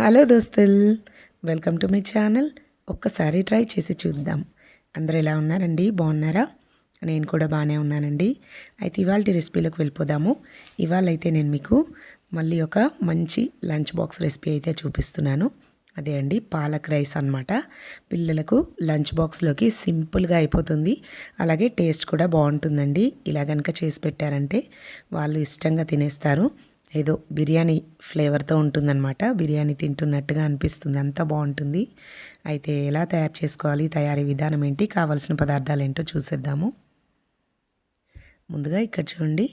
Hello దోస్తుల్ welcome to my channel. ఒక్కసారి try చేసి చూద్దాం. అందరూ ఎలా ఉన్నారండి? బాగున్నారా? నేను కూడా బాగానే ఉన్నానండి. అయితే ఇవాళ రెసిపీలోకి వెళ్ళిపోదాము. ఇవాళ అయితే నేను మీకు మళ్ళీ ఒక మంచి లంచ్ బాక్స్ రెసిపీ అయితే చూపిస్తున్నాను. అదే అండి పాలక్ రైస్ అనమాట పిల్లలకు లంచ్ బాక్స్లోకి సింపుల్గా అయిపోతుంది. అలాగే టేస్ట్ కూడా బాగుంటుందండి. ఇలా కనుక చేసి పెట్టారంటే వాళ్ళు ఇష్టంగా తినేస్తారు. ఏదో బిర్యానీ ఫ్లేవర్తో ఉంటుందన్నమాట. బిర్యానీ తింటున్నట్టుగా అనిపిస్తుంది. అంత బాగుంటుంది. అయితే ఎలా తయారు చేసుకోవాలి? తయారీ విధానం ఏంటి? కావాల్సిన పదార్థాలు ఏంటో చూసేద్దాము. ముందుగా ఇక్కడ చూడండి.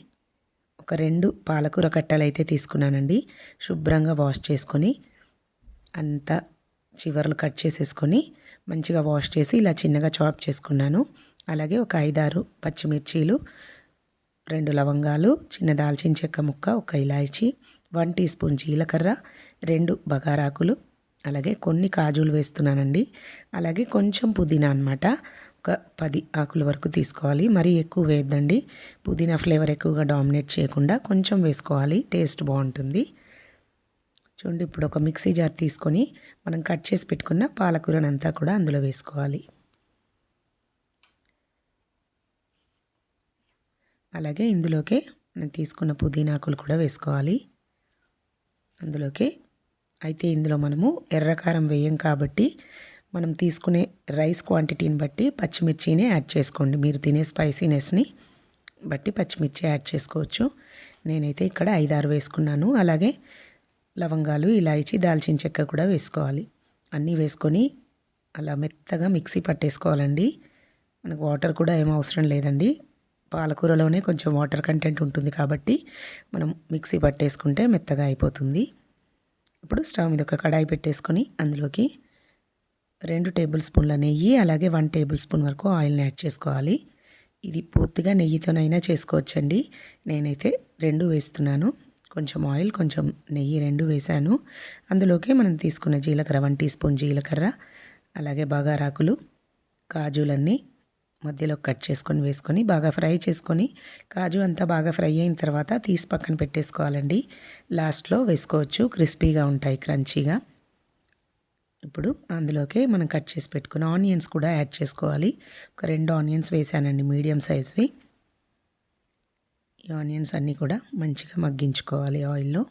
ఒక రెండు పాలకూర కట్టలు అయితే తీసుకున్నానండి. శుభ్రంగా వాష్ చేసుకొని అంత చివర్లు కట్ చేసేసుకొని మంచిగా వాష్ చేసి ఇలా చిన్నగా చాప్ చేసుకున్నాను. అలాగే ఒక ఐదారు పచ్చిమిర్చీలు రెండు లవంగాలు చిన్న దాల్చిన చెక్క ముక్క ఒక ఇలాయచి వన్ టీ స్పూన్ జీలకర్ర రెండు బగారాకులు అలాగే కొన్ని కాజులు వేస్తున్నానండి. అలాగే కొంచెం పుదీనా అనమాట ఒక పది ఆకుల వరకు తీసుకోవాలి. మరీ ఎక్కువ వేయద్దండి. పుదీనా ఫ్లేవర్ ఎక్కువగా డామినేట్ చేయకుండా కొంచెం వేసుకోవాలి. టేస్ట్ బాగుంటుంది. చూడండి ఇప్పుడు ఒక మిక్సీ జార్ తీసుకొని మనం కట్ చేసి పెట్టుకున్న పాలకూరనంతా కూడా అందులో వేసుకోవాలి. అలాగే ఇందులోకే నేను తీసుకున్న పుదీనాకులు కూడా వేసుకోవాలి. అందులోకి అయితే ఇందులో మనము ఎర్రకారం వేయం కాబట్టి మనం తీసుకునే రైస్ క్వాంటిటీని బట్టి పచ్చిమిర్చిని యాడ్ చేసుకోండి. మీరు తినే స్పైసీనెస్ని బట్టి పచ్చిమిర్చి యాడ్ చేసుకోవచ్చు. నేనైతే ఇక్కడ ఐదారు వేసుకున్నాను. అలాగే లవంగాలు ఇలాయచి దాల్చిన చెక్క కూడా వేసుకోవాలి. అన్నీ వేసుకొని అలా మెత్తగా మిక్సీ పట్టేసుకోవాలండి. మనకు వాటర్ కూడా ఏం అవసరం లేదండి. పాలకూరలోనే కొంచెం వాటర్ కంటెంట్ ఉంటుంది కాబట్టి మనం మిక్సీ పట్టేసుకుంటే మెత్తగా అయిపోతుంది. ఇప్పుడు స్టవ్ మీద ఒక కడాయి పెట్టేసుకొని అందులోకి రెండు టేబుల్ స్పూన్ల నెయ్యి అలాగే వన్ టేబుల్ స్పూన్ వరకు ఆయిల్ని యాడ్ చేసుకోవాలి. ఇది పూర్తిగా నెయ్యితోనైనా చేసుకోవచ్చండి. నేనైతే రెండు వేస్తున్నాను. కొంచెం ఆయిల్ కొంచెం నెయ్యి రెండు వేశాను. అందులోకి మనం తీసుకున్న జీలకర్ర వన్ టీ స్పూన్ జీలకర్ర అలాగే బగారాకులు కాజులన్నీ మధ్యలో కట్ చేసుకొని వేసుకొని బాగా ఫ్రై చేసుకొని కాజు అంతా బాగా ఫ్రై అయిన తర్వాత తీసి పక్కన పెట్టేసుకోవాలండి. లాస్ట్లో వేసుకోవచ్చు క్రిస్పీగా ఉంటాయి క్రంచీగా. ఇప్పుడు అందులోకే మనం కట్ చేసి పెట్టుకున్న ఆనియన్స్ కూడా యాడ్ చేసుకోవాలి. ఒక రెండు ఆనియన్స్ వేసానండి మీడియం సైజ్వి. ఈ ఆనియన్స్ అన్నీ కూడా మంచిగా మగ్గించుకోవాలి ఆయిల్లో.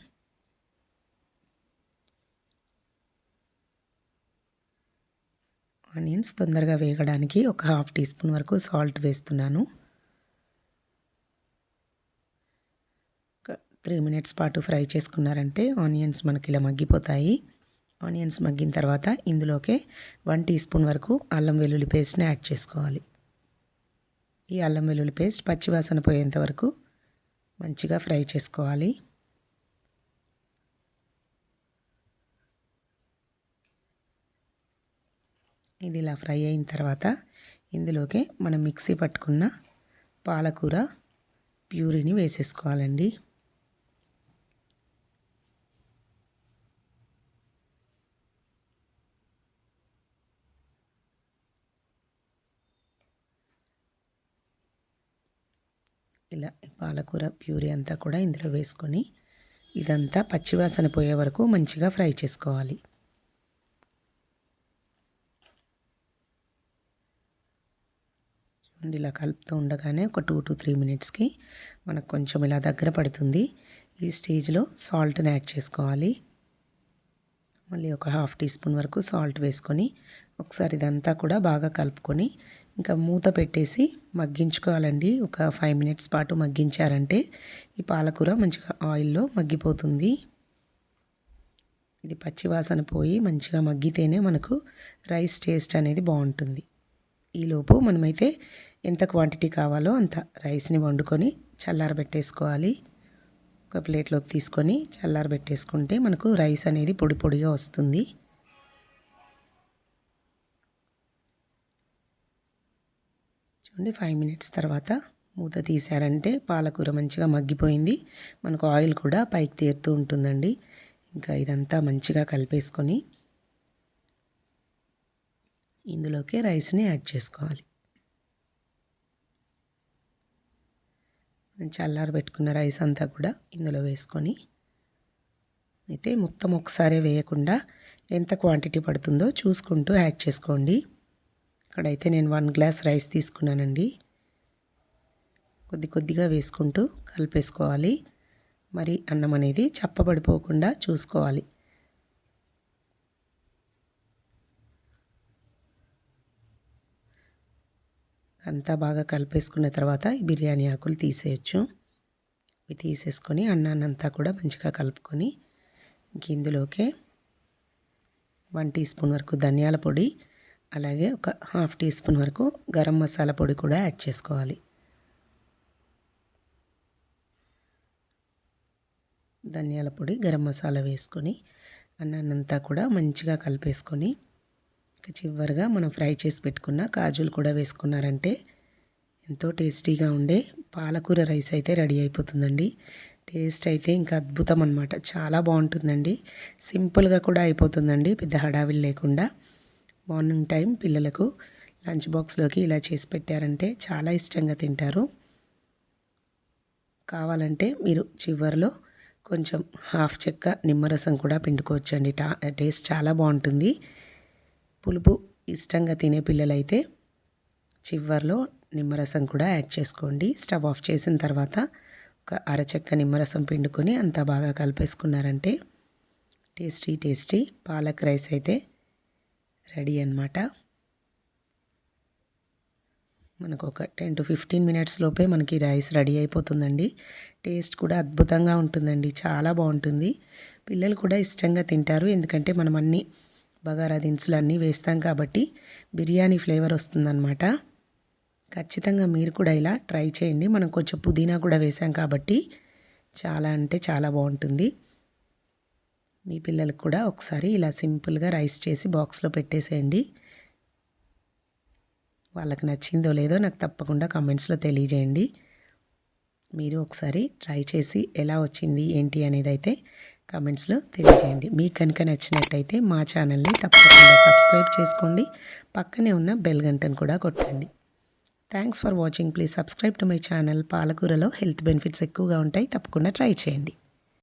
ఆనియన్స్ తొందరగా వేగడానికి ఒక హాఫ్ టీ స్పూన్ వరకు సాల్ట్ వేస్తున్నాను. త్రీ మినిట్స్ పాటు ఫ్రై చేసుకున్నారంటే ఆనియన్స్ మనకి ఇలా మగ్గిపోతాయి. ఆనియన్స్ మగ్గిన తర్వాత ఇందులోకే వన్ టీ స్పూన్ వరకు అల్లం వెల్లుల్లి పేస్ట్ని యాడ్ చేసుకోవాలి. ఈ అల్లం వెల్లుల్లి పేస్ట్ పచ్చివాసన పోయేంత వరకు మంచిగా ఫ్రై చేసుకోవాలి. ఇది ఇలా ఫ్రై అయిన తర్వాత ఇందులోకి మనం మిక్సీ పట్టుకున్న పాలకూర ప్యూరీని వేసేసుకోవాలండి. ఇలా పాలకూర ప్యూరీ అంతా కూడా ఇందులో వేసుకొని ఇదంతా పచ్చివాసన పోయే వరకు మంచిగా ఫ్రై చేసుకోవాలి. అండ్ ఇలా కలుపుతూ ఉండగానే ఒక టూ టు త్రీ మినిట్స్కి మనకు కొంచెం ఇలా దగ్గర పడుతుంది. ఈ స్టేజ్లో సాల్ట్ని యాడ్ చేసుకోవాలి. మళ్ళీ ఒక హాఫ్ టీ స్పూన్ వరకు సాల్ట్ వేసుకొని ఒకసారి ఇదంతా కూడా బాగా కలుపుకొని ఇంకా మూత పెట్టేసి మగ్గించుకోవాలండి. ఒక ఫైవ్ మినిట్స్ పాటు మగ్గించారంటే ఈ పాలకూర మంచిగా ఆయిల్లో మగ్గిపోతుంది. ఇది పచ్చివాసన పోయి మంచిగా మగ్గితేనే మనకు రైస్ టేస్ట్ అనేది బాగుంటుంది. ఈలోపు మనమైతే ఎంత క్వాంటిటీ కావాలో అంత రైస్ని వండుకొని చల్లారబెట్టేసుకోవాలి. ఒక ప్లేట్లోకి తీసుకొని చల్లారబెట్టేసుకుంటే మనకు రైస్ అనేది పొడి పొడిగా వస్తుంది. చూడండి ఫైవ్ మినిట్స్ తర్వాత మూత తీశారంటే పాలకూర మంచిగా మగ్గిపోయింది. మనకు ఆయిల్ కూడా పైకి తీరుతూ ఉంటుందండి. ఇంకా ఇదంతా మంచిగా కలిపేసుకొని ఇందులోకి రైస్ని యాడ్ చేసుకోవాలి. చల్లారి పెట్టుకున్న రైస్ అంతా కూడా ఇందులో వేసుకొని అయితే మొత్తం ఒకసారే వేయకుండా ఎంత క్వాంటిటీ పడుతుందో చూసుకుంటూ యాడ్ చేసుకోండి. ఇక్కడైతే నేను వన్ గ్లాస్ రైస్ తీసుకున్నానండి. కొద్ది కొద్దిగా వేసుకుంటూ కలిపేసుకోవాలి. మరి అన్నం అనేది చప్పబడిపోకుండా చూసుకోవాలి. అంతా బాగా కలిపేసుకున్న తర్వాత ఈ బిర్యానీ ఆకులు తీసేయచ్చు. ఇవి తీసేసుకొని అన్నానంతా కూడా మంచిగా కలుపుకొని ఇంక ఇందులోకే వన్ టీ స్పూన్ వరకు ధనియాల పొడి అలాగే ఒక హాఫ్ టీ స్పూన్ వరకు గరం మసాలా పొడి కూడా యాడ్ చేసుకోవాలి. ధనియాల పొడి గరం మసాలా వేసుకొని అన్నాన్నంతా కూడా మంచిగా కలిపేసుకొని చివరిగా మనం ఫ్రై చేసి పెట్టుకున్న కాజులు కూడా వేసుకున్నారంటే ఎంతో టేస్టీగా ఉండే పాలకూర రైస్ అయితే రెడీ అయిపోతుందండి. టేస్ట్ అయితే ఇంకా అద్భుతం అనమాట చాలా బాగుంటుందండి. సింపుల్గా కూడా అయిపోతుందండి. పెద్ద హడావిలు లేకుండా మార్నింగ్ టైం పిల్లలకు లంచ్ బాక్స్లోకి ఇలా చేసి పెట్టారంటే చాలా ఇష్టంగా తింటారు. కావాలంటే మీరు చివరిలో కొంచెం హాఫ్ చెక్క నిమ్మరసం కూడా పిండుకోవచ్చండి. టా టేస్ట్ చాలా బాగుంటుంది. పులుపు ఇష్టంగా తినే పిల్లలైతే చివర్లో నిమ్మరసం కూడా యాడ్ చేసుకోండి. స్టవ్ ఆఫ్ చేసిన తర్వాత ఒక అరచెక్క నిమ్మరసం పిండుకొని అంతా బాగా కలిపేసుకున్నారంటే టేస్టీ టేస్టీ పాలక్ రైస్ అయితే రెడీ అనమాట మనకు ఒక టెన్ టు ఫిఫ్టీన్ మినిట్స్ లోపే మనకి రైస్ రెడీ అయిపోతుందండి. టేస్ట్ కూడా అద్భుతంగా ఉంటుందండి. చాలా బాగుంటుంది. పిల్లలు కూడా ఇష్టంగా తింటారు. ఎందుకంటే మనం అన్నీ బగారా దినుసులు అన్నీ వేస్తాం కాబట్టి బిర్యానీ ఫ్లేవర్ వస్తుందన్నమాట. ఖచ్చితంగా మీరు కూడా ఇలా ట్రై చేయండి. మనం కొంచెం పుదీనా కూడా వేసాం కాబట్టి చాలా అంటే చాలా బాగుంటుంది. మీ పిల్లలకు కూడా ఒకసారి ఇలా సింపుల్గా రైస్ చేసి బాక్స్లో పెట్టేసేయండి. వాళ్ళకి నచ్చిందో లేదో నాకు తప్పకుండా కామెంట్స్లో తెలియజేయండి. మీరు ఒకసారి ట్రై చేసి ఎలా వచ్చింది ఏంటి అనేది అయితే కామెంట్స్లో తెలియజేయండి. మీకు కనుక నచ్చినట్టయితే మా ఛానల్ని తప్పకుండా సబ్స్క్రైబ్ చేసుకోండి. పక్కనే ఉన్న బెల్ గంటను కూడా కొట్టండి. Thanks for watching. Please subscribe to my channel. పాలకూరలో హెల్త్ బెనిఫిట్స్ ఎక్కువగా ఉంటాయి. తప్పకుండా ట్రై చేయండి.